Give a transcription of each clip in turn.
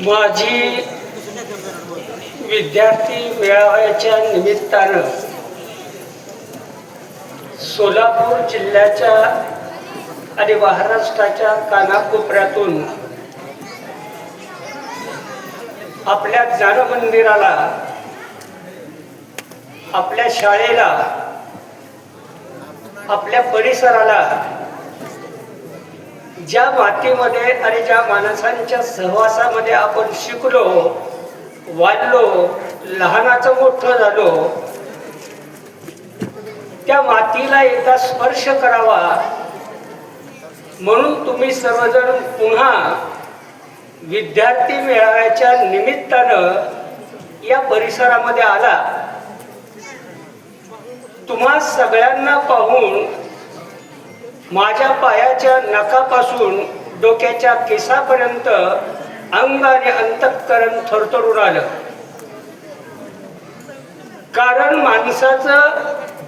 माझी विद्यार्थी मेळाव्याच्या निमित्तानं सोलापूर जिल्ह्याच्या आणि महाराष्ट्राच्या कानाकोपऱ्यातून आपल्या ज्ञानमंदिराला आपल्या शाळेला आपल्या परिसराला ज्या मातीमध्ये आणि ज्या माणसांच्या सहवासामध्ये आपण शिकलो वाढलो लहानाचं मोठं झालो त्या मातीला एकदा स्पर्श करावा. म्हणून तुम्ही सर्वजण पुन्हा विद्यार्थी मेळाव्याच्या निमित्तानं या परिसरामध्ये आला. तुम्हा सगळ्यांना पाहून माझ्या पायाच्या नखापासून डोक्याच्या केसापर्यंत अंग आणि अंतःकरण थरथरून आलं. कारण माणसाचं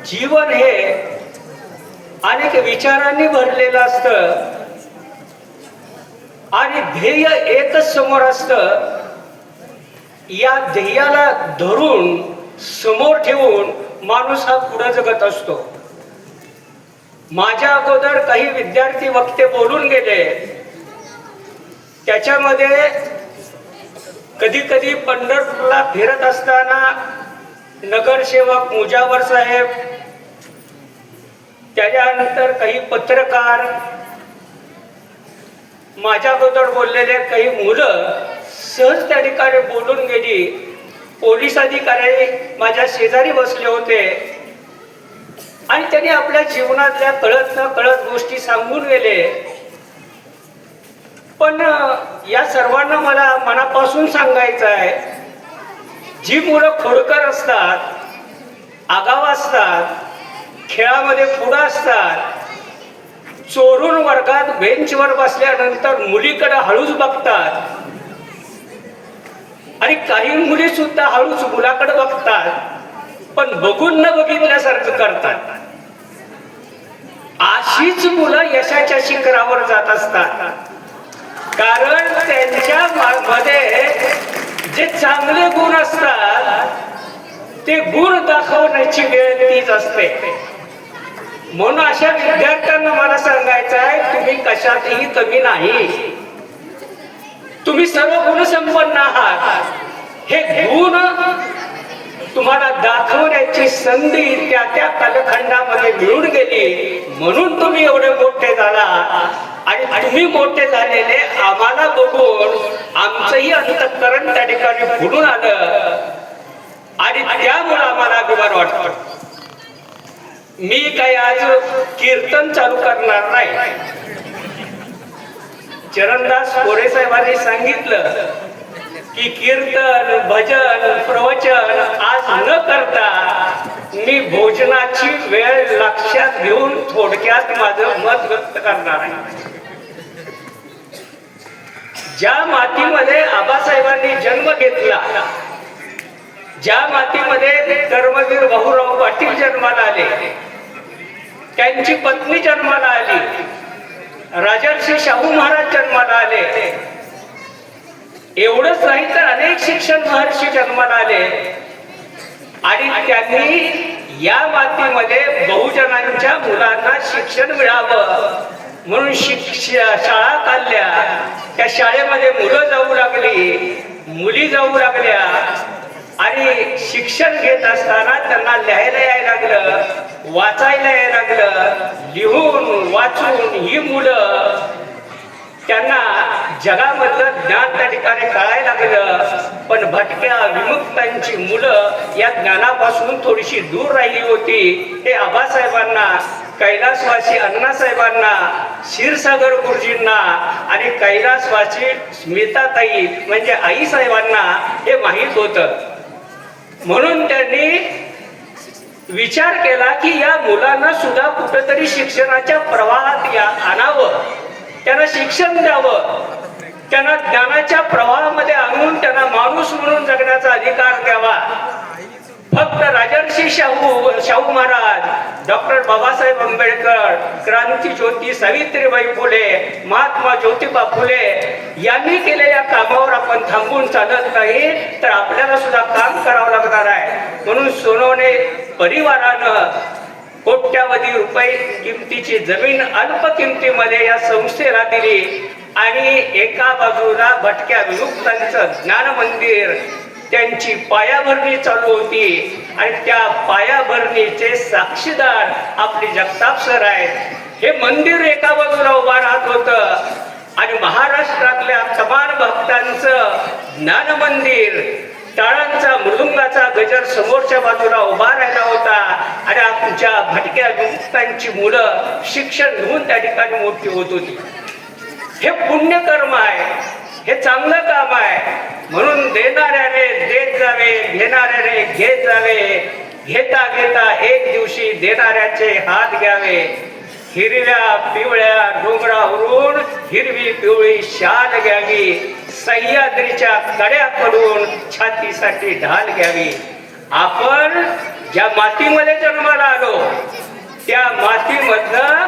जीवन हे अनेक विचारांनी भरलेलं असतं. आणि ध्येय एकच समोर असतं. या ध्येयाला धरून समोर ठेवून माणूस हा पुढे जगत असतो. माझ्या अगोदर काही विद्यार्थी वक्ते बोलून गेले. त्याच्यामध्ये कधी कधी पंढरपूरला फिरत असताना नगरसेवक मुजावर साहेब त्याच्यानंतर काही पत्रकार माझ्या अगोदर बोललेले काही मुलं सहज त्या ठिकाणी बोलून गेली. पोलीस अधिकारी माझ्या शेजारी बसले होते. आणि त्यांनी आपल्या जीवनातल्या कळत न कळत गोष्टी सांगून गेले. पण या सर्वांना मला मनापासून सांगायचं आहे जी मुलं खोडकर असतात आगाव असतात खेळामध्ये पुढं असतात चोरून वर्गात बेंचवर बसल्यानंतर मुलीकडे हळूच बघतात. आणि काही मुली सुद्धा हळूच मुलाकडे बघतात पण बघून न बघितल्यासारखं करतात. अशीच मुलं यशाच्या शिखरावर जात असतात. कारण त्यांच्या मध्ये जे चांगले गुण असतात ते गुण दाखवण्याची वेळ तीच असते. म्हणून अशा विद्यार्थ्यांना मला सांगायचं आहे तुम्ही कशातही कमी नाही. तुम्ही सर्व गुण संपन्न आहात. हे गुण तुम्हाला दाखवण्याची संधी त्या त्या कालखंडामध्ये मिळून गेली. म्हणून तुम्ही एवढे मोठे झाला. आणि तुम्ही मोठे झालेले आम्हाला बघून आमचंही अंतकरण त्या ठिकाणी फुलून आलं. आणि त्यामुळे आम्हाला अभिमान वाटतो. मी काही आज कीर्तन चालू करणार नाही. चरणदास कोरे साहेबांनी सांगितलं की कीर्तन भजन प्रवचन न करता मी भोजनाची वेळ लक्षात घेऊन थोडक्यात माझं मत व्यक्त करणार आहे. ज्या मातीमध्ये आबासाहेबांनी जन्म घेतला ज्या मातीमध्ये कर्मवीर भाऊराव पाटील जन्माला आले त्यांची पत्नी जन्माला आली राजर्षी शाहू महाराज जन्माला आले एवढंच नाही तर अनेक शिक्षण महर्षी जन्माला आले. आणि त्यांनी या मातीमध्ये बहुजनांच्या मुलांना शिक्षण मिळावं. म्हणून शिक्ष शाळा काढल्या. त्या शाळेमध्ये मुलं जाऊ लागली मुली जाऊ लागल्या. आणि शिक्षण घेत असताना त्यांना लिहायला यायला लागलं वाचायला यायला लागलं लिहून वाचून ही मुलं त्यांना जगामधलं ज्ञान त्या ठिकाणी कळायला लागलं. पण भटक्या विमुक्तांची मुलं या ज्ञानापासून थोडीशी दूर राहिली होती. हे आबासाहेबांना कैलासवासी अण्णासाहेबांना क्षीरसागर गुरुजींना आणि कैलासवासी स्मिताताई म्हणजे आई साहेबांना हे माहीत होतं. म्हणून त्यांनी विचार केला की या मुलांना सुद्धा कुठंतरी शिक्षणाच्या प्रवाहात या आणावं. त्यांना शिक्षण द्यावं. त्यांना ज्ञानाच्या प्रवाहामध्ये आणून त्यांना माणूस म्हणून जगण्याचा अधिकार द्यावा. फक्त राजर्षी शाहू शाहू महाराज डॉक्टर बाबासाहेब आंबेडकर क्रांती ज्योती सावित्रीबाई फुले महात्मा ज्योतिबा फुले यांनी केलेल्या कामावर आपण थांबून चालत नाही तर आपल्याला सुद्धा काम करावं लागणार आहे. म्हणून सोनवणे परिवारानं कोट्यावधी रुपये किमतीची जमीन अल्प किमतीमध्ये या संस्थेला दिली. आणि एका बाजूला भटक्या विमुक्तांचं ज्ञान मंदिर त्यांची पायाभरणी चालू होती. आणि त्या पायाभरणीचे साक्षीदार आपले जगताप सर आहेत. हे मंदिर एका बाजूला उभा राहत होतं. आणि महाराष्ट्रातल्या तमाम भक्तांचं ज्ञान मंदिर टाळांचा मृदुंगाचा गजर समोरच्या बाजूला उभा राहिला होता. आणि आमच्या भटक्या विमुक्तांची मुलं शिक्षण घेऊन त्या ठिकाणी मोठी होत होती. हे पुण्यकर्म आहे. हे चांगलं काम आहे. म्हणून देणाऱ्याने देत जावे घेणाऱ्याने घेत जावे. घेता घेता एक दिवशी देणाऱ्याचे हात घ्यावे. हिरव्या पिवळ्या डोंगरावरून हिरवी पिवळी शाल घ्यावी. सह्याद्रीच्या कड्याकडून छातीसाठी ढाल घ्यावी. आपण ज्या मातीमध्ये जन्माला आलो त्या मातीमधनं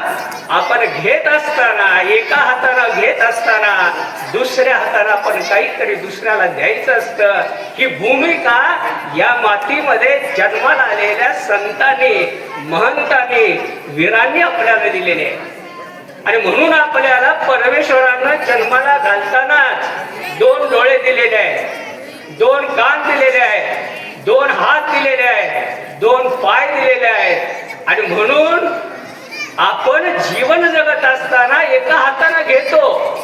आपण घेत असताना एका हातानं घेत असताना दुसऱ्या हातानं आपण काहीतरी दुसऱ्याला द्यायचं असतं. ही भूमिका या मातीमध्ये जन्माला आलेल्या संतांनी महंतांनी वीरांनी आपल्याला दिलेली आहे. आणि म्हणून आपल्याला परमेश्वरानं जन्माला घालतानाच दोन डोळे दिलेले आहेत. दोन कान दिलेले आहेत. दोन हात दिलेले आहेत. दोन पाय दिलेले आहेत. आणि म्हणून आपण जीवन जगत असताना एका हातानं घेतो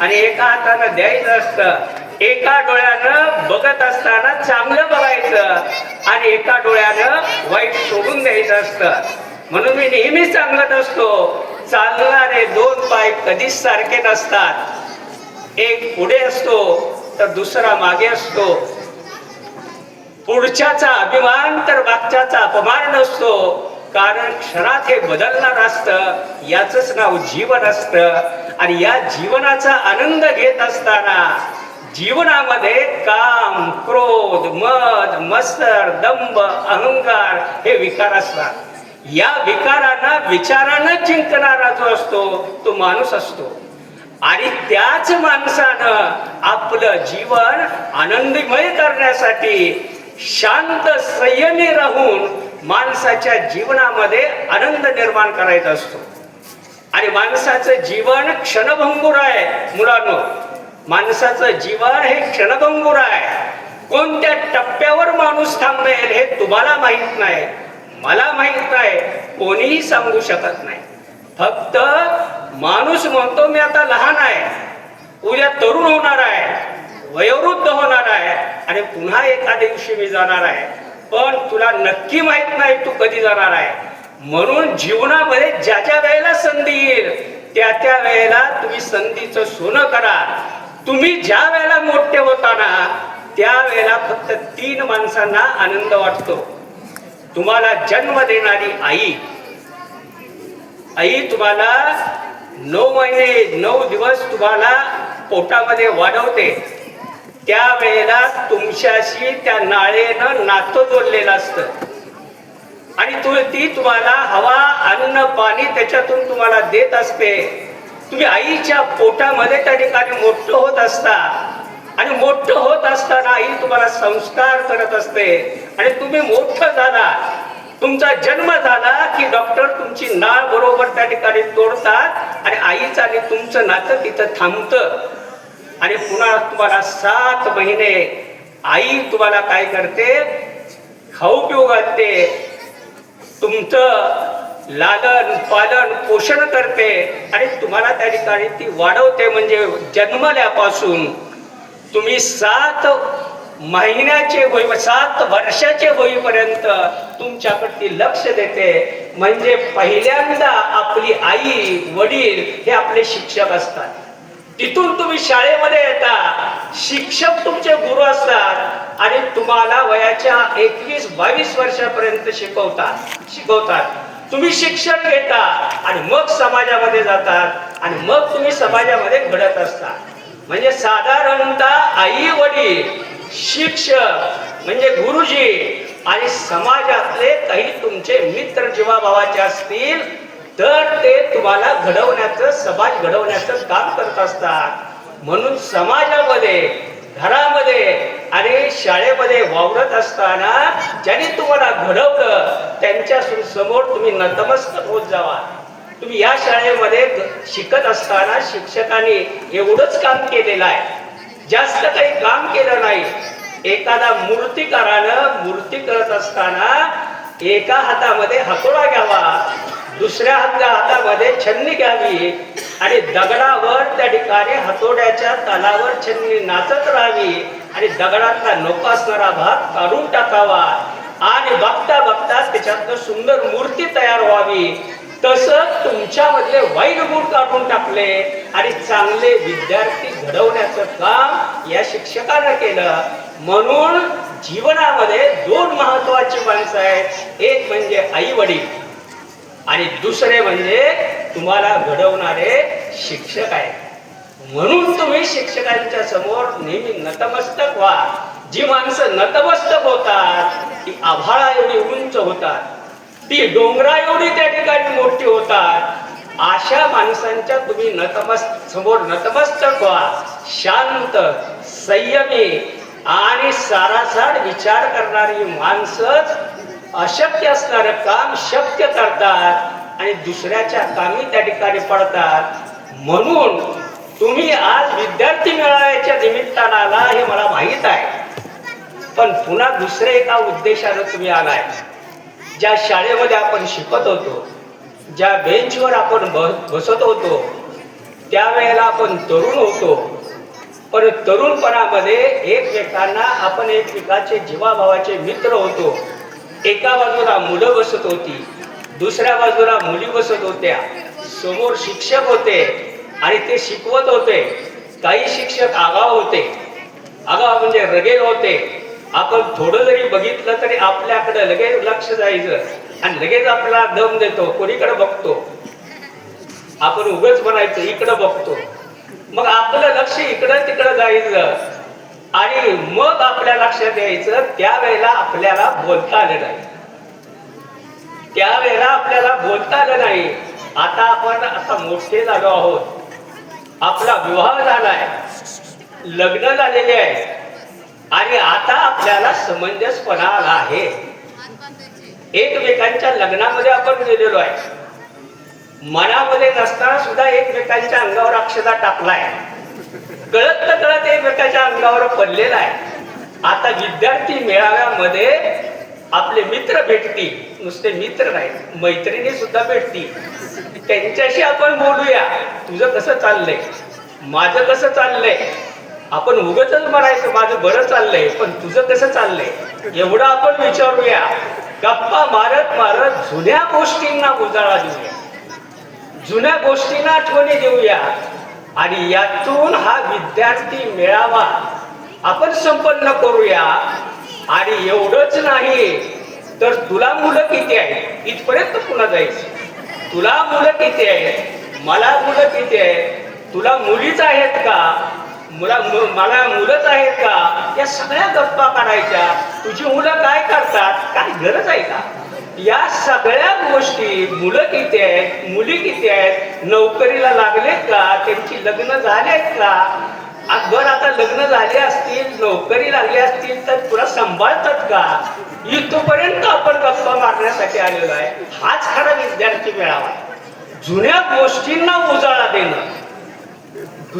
आणि एका हातानं द्यायचं असतं. एका डोळ्यानं बघत असताना चांगलं बघायचं आणि एका डोळ्यानं वाईट सोडून द्यायचं असतं. म्हणून मी नेहमीच सांगत असतो चालणारे दोन पाय कधीच सारखे नसतात. एक पुढे असतो तर दुसरा मागे असतो. पुढच्याचा अभिमान तर मागच्याचा अपमान नसतो. कारण क्षणात हे बदलणार असतं याच नाव जीवन असतं. आणि या जीवनाचा आनंद घेत असताना जीवनामध्ये काम क्रोध मद मस्तर दंभ अहंकार हे विकार असतात. या विकारांना विचारानं जिंकणारा जो असतो तो माणूस असतो. आणि त्याच माणसानं आपलं जीवन आनंदमय करण्यासाठी शांत संयमी राहून माणसाच्या जीवनामध्ये आनंद निर्माण करायचा असतो. आणि माणसाचं जीवन क्षणभंगूर आहे मुलांनो. माणसाचं जीवन हे क्षणभंगूर आहे. कोणत्या टप्प्यावर माणूस थांबेल हे तुम्हाला माहीत नाही. मला माहीत नाही कोणीही सांगू शकत नाही. फक्त माणूस म्हणतो मी आता लहान आहे. उद्या तरुण होणार आहे. वयोवृद्ध होणार आहे. आणि पुन्हा एका दिवशी मी जाणार आहे. पण तुला नक्की माहीत नाही तू कधी जाणार आहे. म्हणून जीवनामध्ये ज्या ज्या वेळेला संधी येईल त्या त्या वेळेला तुम्ही संधीचं सोनं करा. तुम्ही ज्या वेळेला मोठे होताना त्या वेळेला फक्त तीन माणसांना आनंद वाटतो. तुम्हाला जन्म देणारी आई. आई तुम्हाला नऊ महिने नऊ दिवस तुम्हाला पोटामध्ये वाढवते. त्यावेळेला तुमच्याशी त्या नाळेनं नातं जोडलेलं असतं. आणि तु ती तुम्हाला हवा अन्न पाणी त्याच्यातून तुम्हाला देत असते. तुम्ही आईच्या पोटामध्ये त्या ठिकाणी मोठं होत असता. आणि मोठं होत असताना आई तुम्हाला संस्कार करत असते. आणि तुम्ही मोठं झाला. तुमचा जन्म झाला की डॉक्टर तुमची नाळ बरोबर त्या ठिकाणी तोडतात. आणि आईचं आणि तुमचं नातं तिथं थांबतं. आणि पुन्हा तुम्हाला सात महिने आई तुम्हाला काय करते? खाऊ पिऊ घालते. तुमचं लालन पालन पोषण करते. आणि तुम्हाला त्या ठिकाणी ती वाढवते म्हणजे जन्मल्यापासून. तुम्ही सात महिन्याचे होई सात वर्षाचे होईपर्यंत तुमच्याकडे ती लक्ष देते. म्हणजे पहिल्यांदा आपली आई वडील हे आपले शिक्षक असतात. तिथून तुम्ही शाळेमध्ये येता. शिक्षक तुमचे गुरु असतात आणि तुम्हाला वयाच्या एकवीस बावीस वर्षापर्यंत शिकवतात. शिकवतात. तुम्ही शिक्षण घेता आणि मग समाजामध्ये जातात आणि मग तुम्ही समाजामध्ये घडत असता म्हणजे साधारणतः आई वडील शिक्षक म्हणजे गुरुजी आणि समाजातले काही तुमचे मित्र जीवाभावाचे असतील तर ते तुम्हाला घडवण्याचं समाज घडवण्याचं काम करत असतात. म्हणून समाजामध्ये घरामध्ये आणि शाळेमध्ये वावरत असताना ज्यांनी तुम्हाला घडवलं त्यांच्यासमोर तुम्ही नतमस्तक होत जावा. तुम्ही या शाळेमध्ये शिकत असताना शिक्षकांनी एवढंच काम केलेलं आहे. जास्त काही काम केलं नाही. एखादा मूर्तिकारानं मूर्ती करत असताना एका हातामध्ये हातोडा घ्यावा. दुसऱ्या हातच्या हातामध्ये छन्नी घ्यावी. आणि दगडावर त्या ठिकाणी हातोड्याच्या तालावर छन्नी नाचत राहावी. आणि दगडातला नको असणारा भाग काढून टाकावा. आणि बघता बघता त्याच्यातनं सुंदर मूर्ती तयार व्हावी. तसं तुमच्यामधले वाईट गुण काढून टाकले. आणि चांगले विद्यार्थी घडवण्याचं काम या शिक्षकानं केलं. म्हणून जीवनामध्ये दोन महत्वाची माणसं आहेत. एक म्हणजे आई वडील आणि दुसरे म्हणजे तुम्हाला घडवणारे शिक्षक आहेत. म्हणून तुम्ही शिक्षकांच्या समोर नेहमी नतमस्तक व्हा. जी माणसं नतमस्तक होतात ती आभाळा एवढी उंच होतात ती डोंगरा एवढी त्या ठिकाणी मोठी होतात. अशा माणसांच्या तुम्ही नतमस्त समोर नतमस्तक व्हा. शांत संयमी आणि सारासार विचार करणारी माणसंच अशक्य असणारं काम शक्य करतात आणि दुसऱ्याच्या कामी त्या ठिकाणी पडतात. म्हणून तुम्ही आज विद्यार्थी मेळाव्याच्या निमित्तानं आला हे मला माहीत आहे. पण पुन्हा दुसऱ्या एका उद्देशानं तुम्ही आलाय. ज्या शाळेमध्ये आपण शिकत होतो ज्या बेंचवर आपण बसत होतो त्यावेळेला आपण तरुण होतो. पण तरुणपणामध्ये एकमेकांना आपण एकमेकाचे जीवाभावाचे मित्र होतो. एका बाजूला मुलं बसत होती दुसऱ्या बाजूला मुली बसत होत्या. समोर शिक्षक होते आणि ते शिकवत होते. काही शिक्षक आगाव होते. आगाव म्हणजे रगेल होते. आपण थोडं जरी बघितलं तरी आपल्याकडे लगेच लक्ष जायचं आणि लगेच आपला दम देतो कोणीकडे बघतो. आपण उगच म्हणायचं इकडं बघतो. मग आपलं लक्ष इकडं तिकडं जायचं. आणि मग आपल्या लक्षात यायचं त्यावेळेला आपल्याला बोलता आलं नाही. त्यावेळेला आपल्याला बोलता आलं नाही. आता आपण आता मोठे झालो आहोत. आपला विवाह झालाय. लग्न झालेले आहे. आणि आता आपल्याला समंजसपणा आला आहे. एकमेकांच्या लग्नामध्ये आपण गेलेलो आहे. मनामध्ये नसताना सुद्धा एकमेकांच्या अंगावर अक्षता टाकलाय. कळत न कळत एकमेकाच्या अंगावर पडलेला आहे. आता विद्यार्थी मेळाव्यामध्ये आपले मित्र भेटतील. नुसते मित्र नाही मैत्रिणी सुद्धा भेटतील. त्यांच्याशी आपण बोलूया. तुझं कसं चाललंय? माझं कसं चाललंय? आपण उगच म्हणायचं माझं बरं चाललंय पण तुझं कसं चाललंय? एवढं आपण विचारूया. गप्पा मारत मारत जुन्या गोष्टींना उजाळा देऊया. जुन्या गोष्टींना आठवणी देऊया. आणि यातून हा विद्यार्थी मिळावा. आपण संपन्न करूया. आणि एवढंच नाही तर तुला मुलं किती आहेत? इथपर्यंत पुन्हा जायचं. तुला मुलं किती आहेत? मला मुलं किती आहेत? तुला मुलीच आहेत का? मुला मला मुलंच आहेत का? या सगळ्या गप्पा काढायच्या. तुझी मुलं काय करतात? काय गरज आहे का? या सगळ्या गोष्टी मुलं किती आहेत मुली किती आहेत नोकरीला लागलेत का त्यांची लग्न झालेत का? आ- आता लग्न झाले असतील नोकरी लागली असतील तर तुला सांभाळतात का? इथपर्यंत आपण गप्पा मारण्यासाठी आलेलो आहे. हाच खरा विद्यार्थी मेळावा. जुन्या गोष्टींना उजाळा देणं.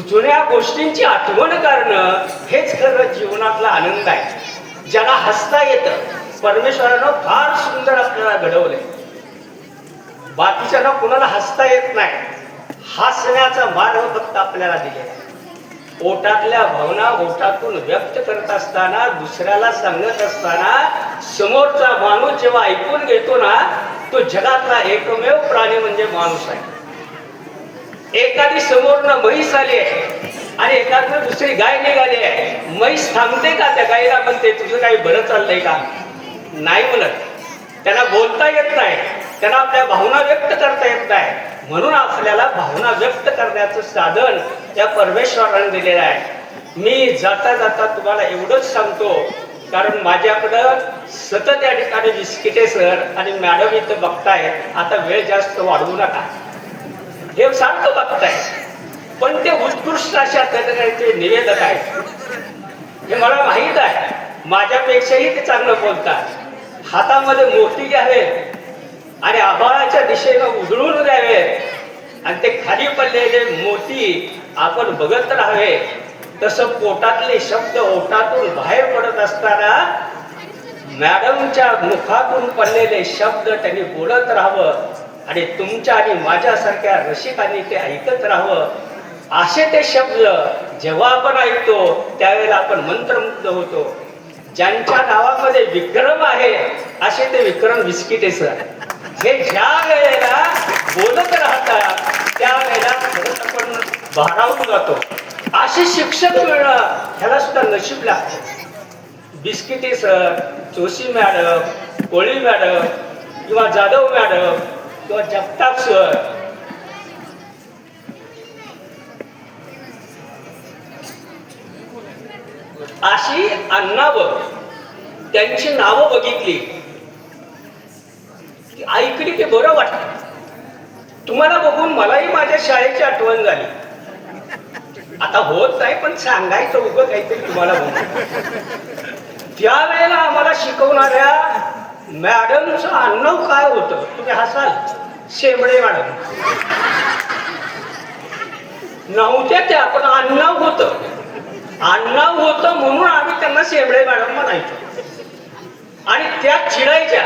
जुन्या गोष्टींची आठवण करणं हेच खरं जीवनातला आनंद आहे. ज्याला हसता येतं. परमेश्वरानं फार सुंदर आपल्याला घडवलंय. बाकीच्याला कुणाला हसता येत नाही. हसण्याचा मार्ग फक्त आपल्याला दिलेला ओटातल्या भावना ओटातून व्यक्त करत असताना दुसऱ्याला सांगत असताना समोरचा माणूस जेव्हा ऐकून घेतो ना तो जगातला एकमेव प्राणी म्हणजे माणूस आहे. एखादी समोरनं म्हैस आली आहे आणि एखादं दुसरी गाय निघाली आहे. म्हैस थांबते का त्या गायीला? म्हणते तुझं काही बरं चाललंय का? नाही म्हणत त्यांना बोलता येत नाही. त्यांना आपल्या भावना व्यक्त करता येत नाही. म्हणून आपल्याला भावना व्यक्त करण्याचं साधन या परमेश्वराने दिलेलं आहे. मी जाता जाता तुम्हाला एवढंच सांगतो कारण माझ्याकडं सतत या ठिकाणी बिस्किटे सर आणि मॅडम इथं बघताय आता वेळ जास्त वाढवू नका. हे सारखं बघताय पण ते उत्कृष्ट अशा तऱ्हेचे निवेदक आहेत. हे मला माहीत आहे. माझ्यापेक्षाही ते चांगलं बोलतात. हातामध्ये मोठी घ्यावे आणि आभाळाच्या दिशेनं उजळून द्यावे. आणि ते खाली पडलेले मोती आपण बघत राहावे. तसं पोटातले शब्द ओटातून बाहेर पडत असताना मॅडमच्या मुखातून पडलेले शब्द त्यांनी बोलत राहावं आणि तुमच्या आणि माझ्यासारख्या रसिकांनी ते ऐकत राहावं. असे ते शब्द जेव्हा आपण ऐकतो त्यावेळेला आपण मंत्रमुग्ध होतो. ज्यांच्या नावामध्ये विक्रम आहे असे ते विक्रम बिस्किटे सर. हे ज्या वेळेला बोलत राहतात त्यावेळेला खरंच आपण भारावून जातो. असे शिक्षक मिळणं ह्याला सुद्धा नशीब लागतं. बिस्किटे sir Joshi madam Koli madam किंवा जाधव मॅडम किंवा जगताप सर अशी अन्नावर त्यांची नावं बघितली. ऐकली की बरं वाटतं. तुम्हाला बघून मलाही माझ्या शाळेची आठवण झाली. आता होत नाही पण सांगायचं उगं काहीतरी तुम्हाला बघून. त्यावेळेला आम्हाला शिकवणाऱ्या मॅडमचं आडनाव काय होतं? तुम्ही हसाल? शेंबडे मॅडम. नव्हत्या त्या पण आडनाव होतं. अण्णा होतं म्हणून आम्ही त्यांना शेबळे मॅडम म्हणायचो. आणि त्या चिडायच्या.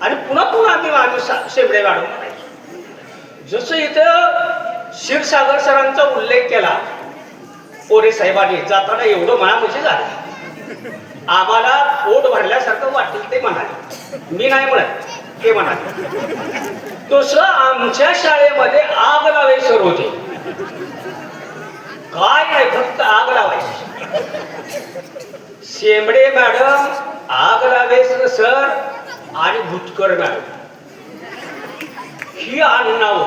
आणि पुन्हा पुन्हा आम्ही आम्ही शेबळे मॅडम म्हणायचो. जसं इथं क्षीरसागर सरांचा उल्लेख केला पोरे साहेबांनी जाताना एवढं म्हणा म्हणजे झालं. आम्हाला पोट भरल्यासारखं वाटेल ते म्हणाले. मी नाही म्हणत ते म्हणाले. तसं आमच्या शाळेमध्ये आग लावे सर होते काय नाही फक्त आग लावायची शेंबडे मॅडम आग लावे सर आणि भुतकर मॅडम. ही अण्णाव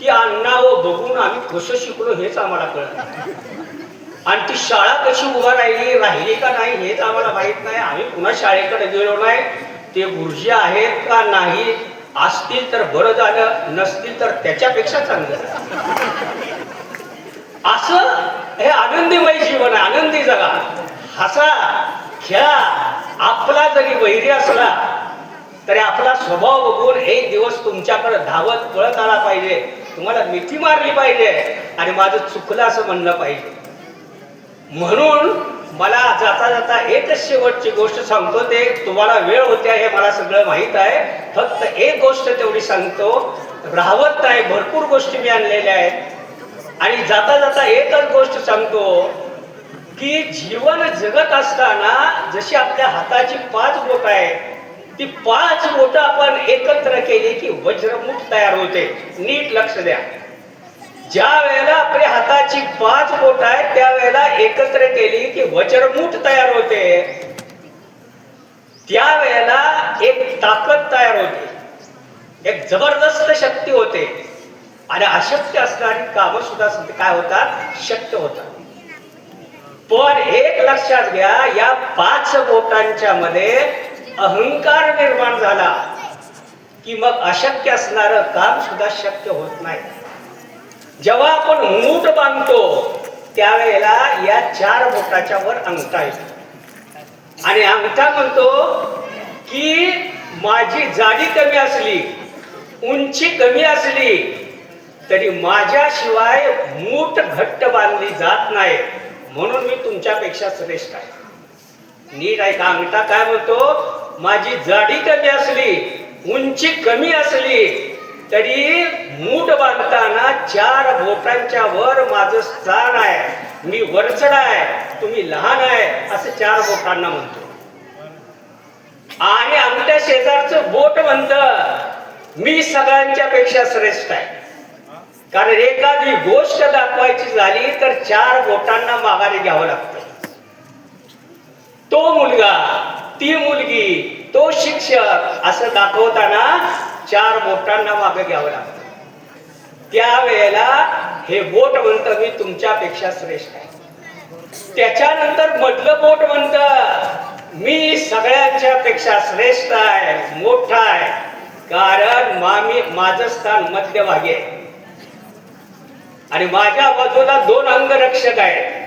ती आडनावं बघून आम्ही कसं शिकलो हेच आम्हाला कळत आणि ती शाळा कशी उभा राहिली राहिली का नाही हेच आम्हाला माहीत नाही. आम्ही पुन्हा शाळेकडे गेलो नाही. ते गुरुजी आहेत का नाही असतील तर बरं झालं नसतील तर त्याच्यापेक्षा चांगलं. असं हे आनंदीमय जीवन आहे आनंदी जगा. हसा खेळा आपला जरी वैरी असला तरी आपला स्वभाव बघून एक दिवस तुमच्याकडे धावत पळत आला पाहिजे. तुम्हाला मिठी मारली पाहिजे आणि माझं चुकलं असं म्हणलं पाहिजे. म्हणून मला जाता जाता एकच शेवटची गोष्ट सांगतो ते तुम्हाला वेळ होत्या हे मला सगळं माहीत आहे. फक्त एक गोष्ट तेवढी सांगतो राहवत नाही भरपूर गोष्टी मी आणलेल्या आहेत. आणि जाता जाता एकच गोष्ट सांगतो की जीवन जगत असताना जशी आपल्या हाताची पाच बोट आहे ती पाच बोट आपण एकत्र केली की वज्रमुख तयार होते. नीट लक्ष द्या. ज्या वेळेला आपल्या हाताची पाच बोट आहे त्यावेळेला एकत्र केली की वज्रमुठ तयार होते. त्यावेळेला एक ताकद तयार होते. एक जबरदस्त शक्ती होते. आणि अशक्य असणारी कामं सुद्धा काय होतात? शक्य होतात. पण एक लक्षात घ्या या पाच बोटांच्या मध्ये अहंकार निर्माण झाला की मग अशक्य असणारं काम सुद्धा शक्य होत नाही. जेव्हा आपण मूठ बांधतो त्यावेळेला या चार बोटाच्या वर अंगठा येतो. आणि अंगठा म्हणतो की माझी जाडी कमी असली उंची कमी असली तरी माझ्याशिवाय मूठ घट्ट बांधली जात नाही. म्हणून मी तुमच्यापेक्षा श्रेष्ठ आहे. नीट आहे का? अंगठा काय म्हणतो? माझी जाडी कमी असली उंची कमी असली तरी मूठ बांधताना चार बोटांच्या वर माझं स्थान आहे. मी वरचड आहे. तुम्ही लहान आहे असं चार बोटांना म्हणतो. आणि आमच्या शेजारचं बोट म्हणत मी सगळ्यांच्या पेक्षा श्रेष्ठ आहे. कारण एखादी गोष्ट दाखवायची झाली तर चार बोटांना माघारी घ्यावं लागतं. तो मुलगा ती मुलगी तो शिक्षक असं दाखवताना चार बोटांना मागे घ्यावं लागतं. त्यावेळेला हे बोट म्हणतं मी तुमच्यापेक्षा श्रेष्ठ आहे. त्याच्यानंतर मधलं बोट म्हणतं मी सगळ्यांच्या पेक्षा श्रेष्ठ आहे मोठा आहे. कारण मामी माझं स्थान मध्यभागी आहे. आणि माझ्या बाजूला दोन अंगरक्षक आहेत.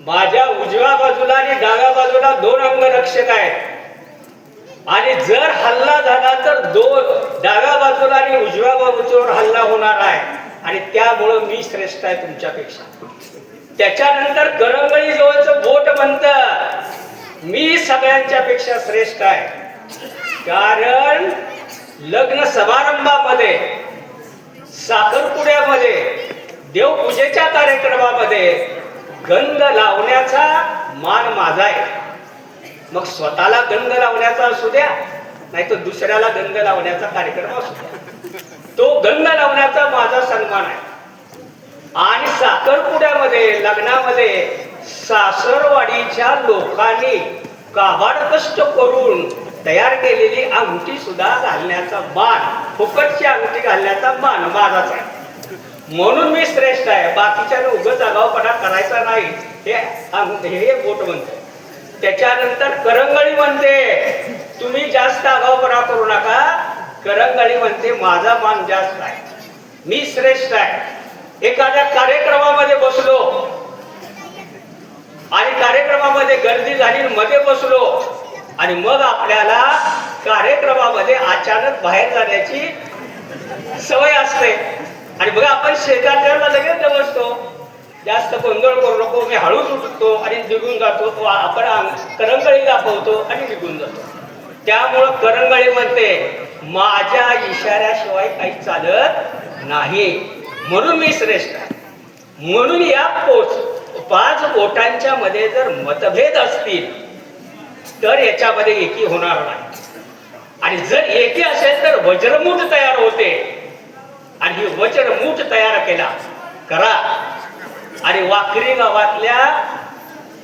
माझ्या उजव्या बाजूला आणि डाव्या बाजूला दोन अंगरक्षक आहेत. आणि जर हल्ला झाला तर दोन डाव्या बाजूला आणि उजव्या बाजूवर हल्ला होणार आहे. आणि त्यामुळं मी श्रेष्ठ आहे तुमच्यापेक्षा. त्याच्यानंतर करंगळी जवळचं बोट म्हणत मी सगळ्यांच्या पेक्षा श्रेष्ठ आहे. कारण लग्न समारंभामध्ये साखरपुड्यामध्ये देवपूजेच्या कार्यक्रमामध्ये गंध लावण्याचा मान माझा आहे. मग स्वतःला गंध लावण्याचा असू द्या नाही तर दुसऱ्याला गंध लावण्याचा कार्यक्रम असू द्या. तो गंध लावण्याचा माझा सन्मान आहे. आणि साखरपुड्यामध्ये लग्नामध्ये सासरवाडीच्या लोकांनी काबाड कष्ट करून तयार केलेली अंगठी सुद्धा घालण्याचा मान फुकटची अंगठी घालण्याचा मान माझाच आहे. म्हणून मी श्रेष्ठ आहे. बाकीच्या उगच आगावपणा करायचा नाही. हे हे बोट म्हणते त्याच्यानंतर करंगळी म्हणते तुम्ही जास्त आगावपणा करू नका. करंगळी म्हणते माझा मान जास्त आहे. मी श्रेष्ठ आहे. एखाद्या कार्यक्रमामध्ये बसलो आणि कार्यक्रमामध्ये गर्दी झाली मध्ये बसलो आणि मग आपल्याला कार्यक्रमामध्ये अचानक बाहेर जाण्याची सवय असते. आणि बघा आपण शेजारच्याला लगेच बसतो जास्त गोंधळ करू नको मी हळूच उठतो आणि निघून जातो. तो आपण करंगळी दाखवतो आणि निघून जातो. त्यामुळं करंगळी म्हणते माझ्या इशाऱ्याशिवाय काही चालत नाही. म्हणून मी श्रेष्ठ आहे. म्हणून या पोच पाच बोटांच्या मध्ये जर मतभेद असतील तर याच्यामध्ये एकी होणार नाही. आणि जर एकी असेल तर वज्रमूठ तयार होते. आणि ही वज्रमूठ तयार केला करा. आणि वाखरी गावातल्या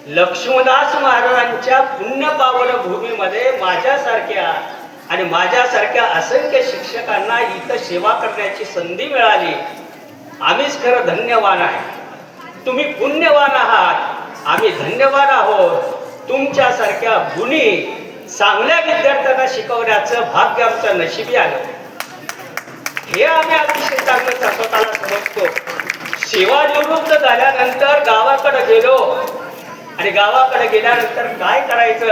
लक्ष्मणदास महाराजांच्या पुण्यपावन भूमीमध्ये माझ्यासारख्या आणि माझ्यासारख्या असंख्य शिक्षकांना इथं सेवा करण्याची संधी मिळाली. आम्हीच खरं धन्यवान आहे. तुम्ही पुण्यवान आहात. आम्ही धन्यवान आहोत. तुमच्यासारख्या गुणी चांगल्या विद्यार्थ्यांना शिकवण्याचं भाग्य आमचं नशिबी आलं. हे आम्ही अतिशय चांगलं स्वतःला समजतो. सेवा निवृत्त झाल्यानंतर गावाकडे गेलो. आणि गावाकडे गेल्यानंतर काय करायचं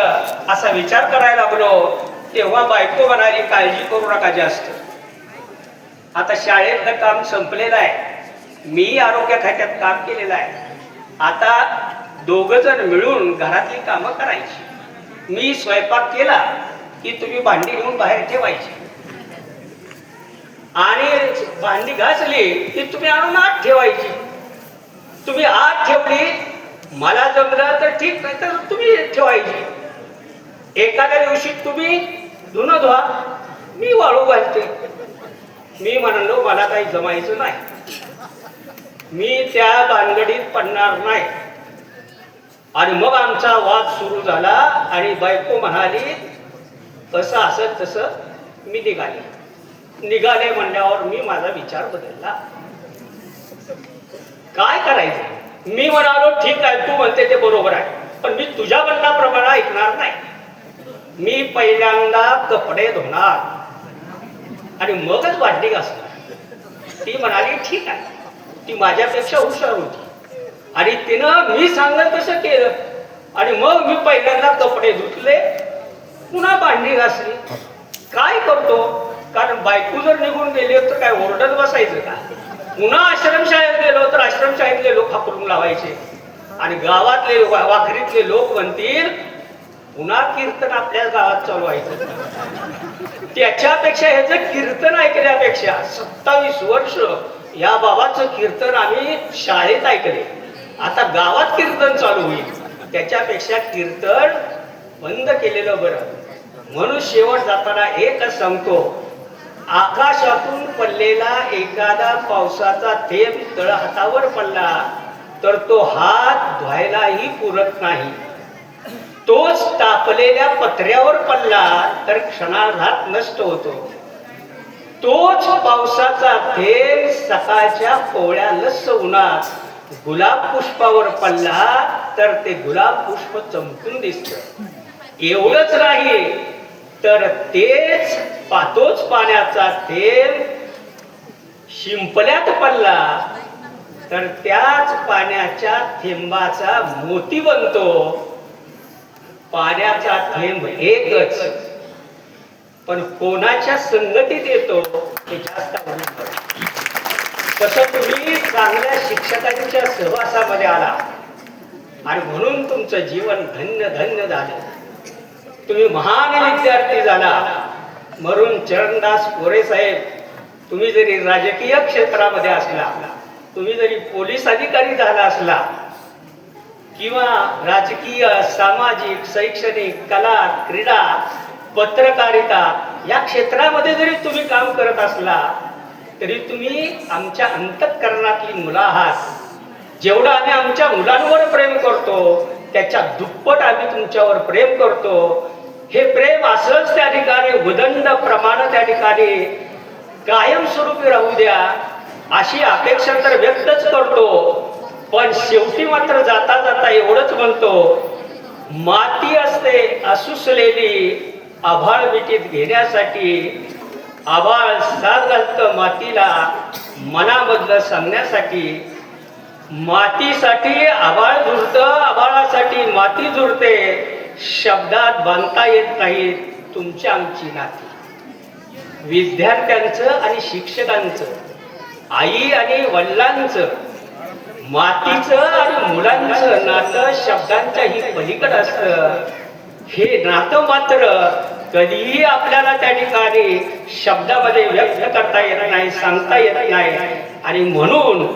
असा विचार करायला लागलो. तेव्हा बायको म्हणाली काळजी करू नका जास्त. आता शाळेतलं काम संपलेलं आहे. मी आरोग्य खात्यात काम केलेलं आहे. आता दोघ जण मिळून घरातली कामं करायची. मी स्वयंपाक केला की तुम्ही भांडी घेऊन बाहेर ठेवायची. आणि भांडी घासली की तुम्ही आणून आत ठेवायची. तुम्ही आत ठेवली मला जमलं तर ठीक नाही तर तुम्ही ठेवायची. एखाद्या दिवशी तुम्ही धुणं धुवा मी वाळू घालते. मी म्हणालो मला काही जमायचं नाही. मी त्या भानगडीत पडणार नाही. आणि मग आमचा वाद सुरू झाला आणि बायको म्हणाली कसं असत तसं मी निघाले. निघाले म्हणल्यावर मी माझा विचार बदलला. काय करायचं? मी म्हणालो ठीक आहे तू म्हणते ते बरोबर आहे पण मी तुझ्या म्हणण्याप्रमाणे ऐकणार नाही. मी पहिल्यांदा कपडे धुणार. आणि मगच वाढली घासणार ती म्हणाली ठीक आहे ती माझ्यापेक्षा हुशार होती. आणि तिनं मी सांगत तसं केलं. आणि मग मी पहिल्यांदा कपडे धुतले पुन्हा भांडी घासली. काय करतो? कारण बायको जर निघून गेली तर काय ओरडत बसायचं का? पुन्हा आश्रमशाळेत गेलो तर आश्रमशाळेतले लोक हापरून लावायचे. आणि गावातले वा- वाखरीतले लोक म्हणतील पुन्हा कीर्तन आपल्या गावात चालू व्हायचं त्याच्यापेक्षा ह्याचं कीर्तन ऐकल्यापेक्षा सत्तावीस वर्ष या बाबाचं कीर्तन आम्ही शाळेत ऐकले. आता गावात कीर्तन चालू होईल. त्याच्यापेक्षा कीर्तन बंद केलेलं बरं. म्हणून शेवट जाताना एकच सांगतो आकाशातून पडलेला एखादा पावसाचा थेंब तळहातावर पडला तर तो हात धुवायलाही पुरत नाही. तोच तापलेल्या पत्र्यावर पडला तर क्षणार्धात नष्ट होतो. तोच पावसाचा थेंब सकाळच्या कोवळ्या लस्स उन्हात गुलाब पुष्पावर पडला तर ते गुलाब पुष्प चमकून दिसत. एवढंच नाही तर तेच पातोच पाण्याचा थेंब शिंपल्यात पडला. तर त्याच पाण्याच्या थेंबाचा मोती बनतो. पाण्याचा थेंब एकच पण कोणाच्या संगतीत येतो हे जास्त तसं तुम्ही चांगल्या शिक्षकांच्या सहवासामध्ये आला. आणि म्हणून तुमचं जीवन धन्य धन्य झालं. तुम्ही महान विद्यार्थी झाला. म्हणून चरणदास कोरे साहेब तुम्ही जरी राजकीय क्षेत्रामध्ये असला तुम्ही जरी पोलीस अधिकारी झाला असला किंवा राजकीय सामाजिक शैक्षणिक कला क्रीडा पत्रकारिता या क्षेत्रामध्ये जरी तुम्ही काम करत असला तरी तुम्ही आमच्या अंतःकरणातली मुलं आहात. जेवढं आम्ही आमच्या मुलांवर प्रेम करतो त्याच्या दुप्पट आम्ही तुमच्यावर प्रेम करतो. हे प्रेम असंच त्या ठिकाणी उदंड प्रमाण त्या ठिकाणी कायमस्वरूपी राहू द्या. अशी अपेक्षा तर व्यक्तच करतो. पण शेवटी मात्र जाता जाता एवढंच म्हणतो माती असते असुसलेली आभाळ मिठीत घेण्यासाठी आभाळ साथ घालतं मातीला मनामधलं सांगण्यासाठी मातीसाठी आभाळ जुळत आभाळासाठी माती जुळते शब्दात बांधता येत नाही तुमची आमची नाती. विद्यार्थ्यांचं आणि शिक्षकांचं आई आणि वडिलांचं मातीचं आणि मुलांचं नातं शब्दांच्या ही पलीकड असतं. हे नातं मात्र कधीही आपल्याला त्या ठिकाणी शब्दामध्ये व्यक्त करता येत नाही सांगता येत नाही. आणि म्हणून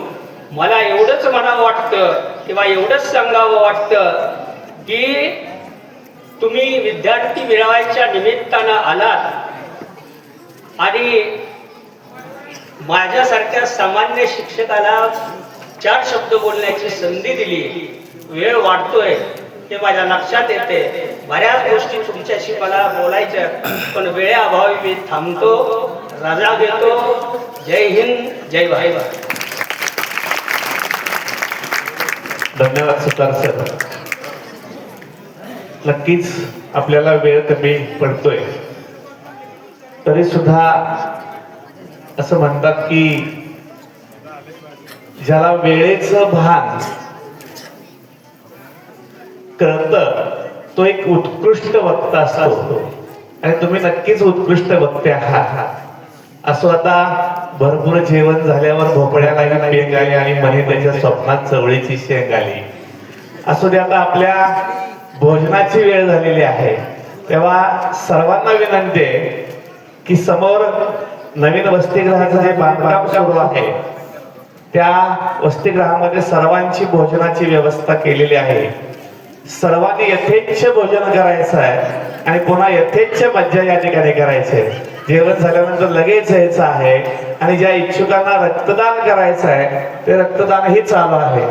मला एवढंच म्हणावं वाटतं किंवा एवढंच सांगावं वाटतं की तुम्ही विद्यार्थी मिळवायच्या निमित्तानं आलात आणि माझ्यासारख्या सामान्य शिक्षकाला चार शब्द बोलण्याची संधी दिली. वेळ वाढतोय. ते माझ्या लक्षात येते. बऱ्याच गोष्टी तुमच्याशी मला बोलायच्या पण वेळेअभावी मी थांबतो रजा देतो जय हिंद जय भाई धन्यवाद सुतार सर. नक्कीच आपल्याला वेळ कमी पडतोय. तरी सुद्धा असं म्हणतात की ज्याला वेळेचं भान तो एक उत्कृष्ट वक्ता असतो. आणि तुम्ही नक्कीच उत्कृष्ट वक्ते आहात. असं आता भरपूर जेवण झाल्यावर भोपळ्याला पेंग आली आणि म्हणे त्याच्या स्वप्नात चवळीची शेंग आली. असू दे आता आपल्या भोजनाची वेळ झालेली आहे. तेव्हा सर्वांना विनंती आहे की समोर नवीन वसतिगृहाचं जे बांधकाम सुरू आहे त्या वसतिगृहामध्ये सर्वांची भोजनाची व्यवस्था केलेली आहे. सर्वांनी यथेच्छ भोजन करायचं आहे. आणि पुन्हा यथेच्छ मज्जा या ठिकाणी करायचे जेवण झाल्यानंतर लगेच यायचं आहे. आणि ज्या इच्छुकांना रक्तदान करायचं आहे ते रक्तदानही चालू आहे.